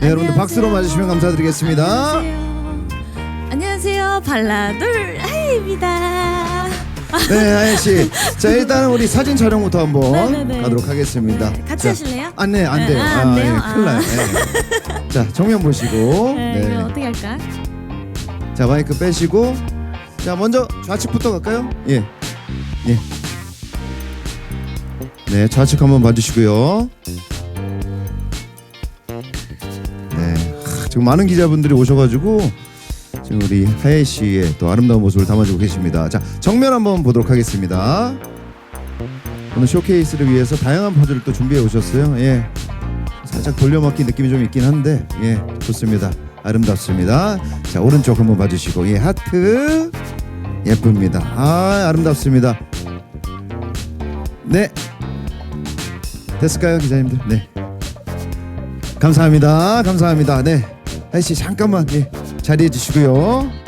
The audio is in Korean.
네, 여러분들 박수로 맞으시면 감사드리겠습니다. 안녕하세요. 발라둘 하이입니다. 네, 하예 씨. 자, 일단은 우리 사진 촬영부터 한번 네네네. 가도록 하겠습니다. 네, 같이 자, 하실래요? 아, 네, 안 돼요. 아, 안 돼요? 예, 큰일 나요. 예. 자, 정면 보시고. 네, 네. 이거 어떻게 할까? 자, 마이크 빼시고. 자, 먼저 좌측부터 갈까요? 예. 예. 네, 좌측 한번 봐주시고요. 지금 많은 기자분들이 오셔가지고 지금 우리 하예 씨의 또 아름다운 모습을 담아주고 계십니다. 자, 정면 한번 보도록 하겠습니다. 오늘 쇼케이스를 위해서 다양한 포즈를 또 준비해 오셨어요. 예, 살짝 돌려막기 느낌이 좀 있긴 한데, 예, 좋습니다. 아름답습니다. 자, 오른쪽 한번 봐주시고, 예, 하트 예쁩니다. 아, 아름답습니다. 네, 됐을까요, 기자님들? 네. 감사합니다. 감사합니다. 네. 아저씨 잠깐만 예, 자리해 주시고요.